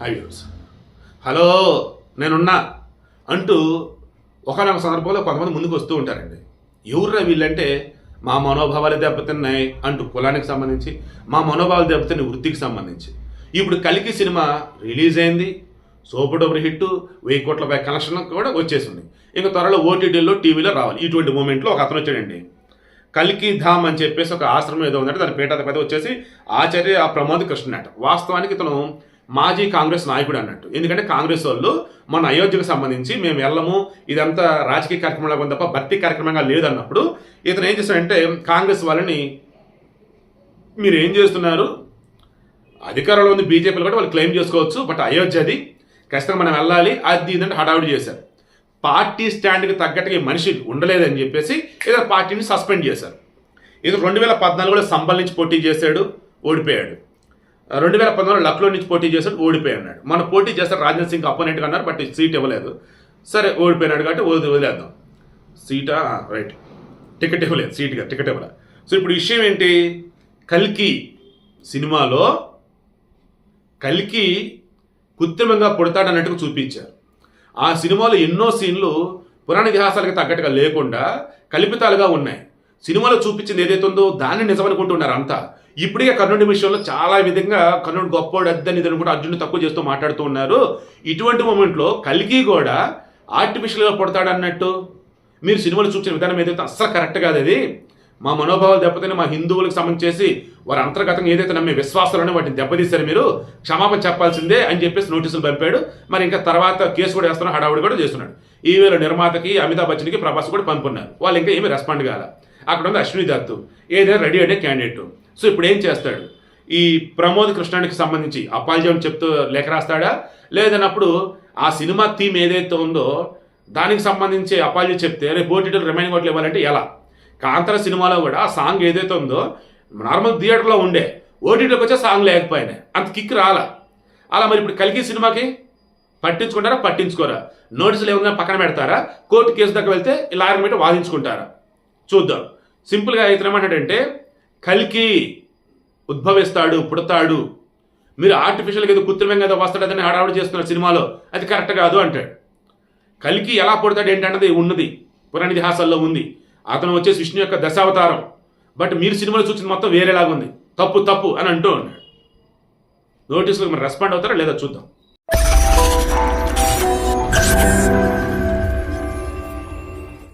High hello నేనున్నా అంటూ ఒకనొక సందర్భంలో కొంతమంది ముందుకు వస్తూ ఉంటారండి. ఎవర్రా వీళ్ళంటే మా మనోభావాలు దెబ్బతిన్నాయి అంటూ కులానికి సంబంధించి మా మనోభావాలు దెబ్బతిన్న వృత్తికి సంబంధించి. ఇప్పుడు కలికి సినిమా రిలీజ్ అయింది సూపర్ డూపర్ హిట్ వెయ్యి కోట్ల పై కలెక్షన్ కూడా వచ్చేసింది. ఇంకా త్వరలో ఓటీటీలో టీవీలో రావాలి. ఇటువంటి మూమెంట్లో ఒక అతను వచ్చాడండి. కల్కి ధామ్ అని చెప్పేసి ఒక ఆశ్రమం ఏదో ఉందంటే దాని పీఠాధిపతి వచ్చేసి ఆచార్య ప్రమోద్ కృష్ణ వాస్తవానికి ఇతను మాజీ కాంగ్రెస్ నాయకుడు అన్నట్టు. ఎందుకంటే కాంగ్రెస్ వాళ్ళు మన అయోధ్యకు సంబంధించి మేము వెళ్ళము ఇదంతా రాజకీయ కార్యక్రమంలో ఉంది తప్ప భర్తీ కార్యక్రమంగా లేదన్నప్పుడు ఇతను ఏం చేశాడంటే కాంగ్రెస్ వాళ్ళని మీరు ఏం చేస్తున్నారు? అధికారంలో ఉంది బీజేపీలో కూడా వాళ్ళు క్లెయిమ్ చేసుకోవచ్చు బట్ అయోధ్య అది. ఖచ్చితంగా మనం వెళ్ళాలి. అది ఇదంటే హడావుడి చేశారు. పార్టీ స్టాండ్కి తగ్గట్టుగా ఈ మనిషి ఉండలేదని చెప్పేసి ఏదో పార్టీని సస్పెండ్ చేశారు. ఇది రెండు వేల పద్నాలుగులో సంబల్ నుంచి పోటీ చేశాడు ఓడిపోయాడు. రెండు వేల పద్నాలుగు లక్నో నుంచి పోటీ చేశాడు ఓడిపోయాడు మన పోటీ చేస్తే రాజ్నాథ్ సింగ్ అపోనెంట్గా అన్నారు బట్ సీట్ ఇవ్వలేదు. సరే ఓడిపోయినాడు కాబట్టి వదిలి వదిలేద్దాం. సీటా? రైట్ టికెట్ ఇవ్వలేదు సీట్గా టికెట్ ఇవ్వలేదు సో ఇప్పుడు విషయం ఏంటి? కల్కి సినిమాలో కల్కి కృత్రిమంగా పుడతాడన్నట్టుగా చూపించారు. ఆ సినిమాలో ఎన్నో సీన్లు పురాణ ఇతిహాసాలకు తగ్గట్టుగా లేకుండా కల్పితాలుగా ఉన్నాయి. సినిమాలో చూపించింది ఏదైతే ఉందో దాన్ని నిజమనుకుంటున్నారు అంతా. ఇప్పటికే కర్ణుడి విషయంలో చాలా విధంగా కర్ణుడు గొప్పోడు అద్దని ఇదని కూడా అర్జునుడు తక్కువ చేస్తూ మాట్లాడుతూ ఉన్నారు. ఇటువంటి మూమెంట్లో కలికి కూడా ఆర్టిఫిషియల్గా పుడతాడు అన్నట్టు మీరు సినిమాలు చూపించిన విధానం ఏదైతే అస్సలు కరెక్ట్ కాదు అది. మా మనోభావాలు దెబ్బతిని మా హిందువులకు సంబంధించేసి వారి అంతర్గతంగా ఏదైతే నమ్మే విశ్వాసాలను వాటిని దెబ్బతీశారు మీరు క్షమాపణ చెప్పాల్సిందే అని చెప్పేసి నోటీసులు పంపాడు. మరి ఇంకా తర్వాత కేసు కూడా వేస్తున్నా హడావుడి కూడా చేస్తున్నాడు. ఈవేళ నిర్మాతకి అమితాబ్ బచ్చన్కి ప్రభాస్ కూడా పంపున్నారు. వాళ్ళు ఇంకా ఏమీ రెస్పాండ్ కాల. అక్కడ ఉంది అశ్విని దత్తు. ఏదైనా రెడీ అయ్యే క్యాండిడేట్ సో ఇప్పుడు ఏం చేస్తాడు? ఈ ప్రమోద్ కృష్ణానికి సంబంధించి అపాలజీ చెప్తూ లేఖ రాస్తాడా? లేదన్నప్పుడు ఆ సినిమా థీమ్ ఏదైతే ఉందో దానికి సంబంధించి అపాలజీ చెప్తే రేపు ఓటీటీలు రిమైనింగ్ ఓట్లు ఇవ్వాలంటే ఎలా? కాంతర సినిమాలో కూడా ఆ సాంగ్ ఏదైతే ఉందో నార్మల్ థియేటర్లో ఉండే ఓటీటీలోకి వచ్చే సాంగ్ లేకపోయినాయి అంత కిక్ రాలా. అలా మరి ఇప్పుడు కలిగి సినిమాకి పట్టించుకుంటారా? పట్టించుకోరా. నోటీసులు ఏమన్నా పక్కన పెడతారా? కోర్టు కేసు దగ్గర వెళ్తే లాయర్ మీద వాదించుకుంటారా? చూద్దాం. సింపుల్గా అయితే ఏమంటాడంటే కలికి ఉద్భవిస్తాడు పుడతాడు. మీరు ఆర్టిఫిషియల్గా ఏదో కృత్రిమంగా ఏదో వస్తాడని హడావుడి చేస్తున్నారు సినిమాలో. అది కరెక్ట్ కాదు అంటాడు. కలికి ఎలా పుడతాడు ఏంటన్నది ఉన్నది పురాణ ఇతిహాసాల్లో ఉంది. అతను వచ్చేసి విష్ణు యొక్క దశావతారం. బట్ మీరు సినిమాలో చూసిన మొత్తం వేరేలాగా ఉంది తప్పు తప్పు అని అంటూ ఉన్నాడు. నోటీసులకు మరి రెస్పాండ్ అవుతారా లేదా చూద్దాం.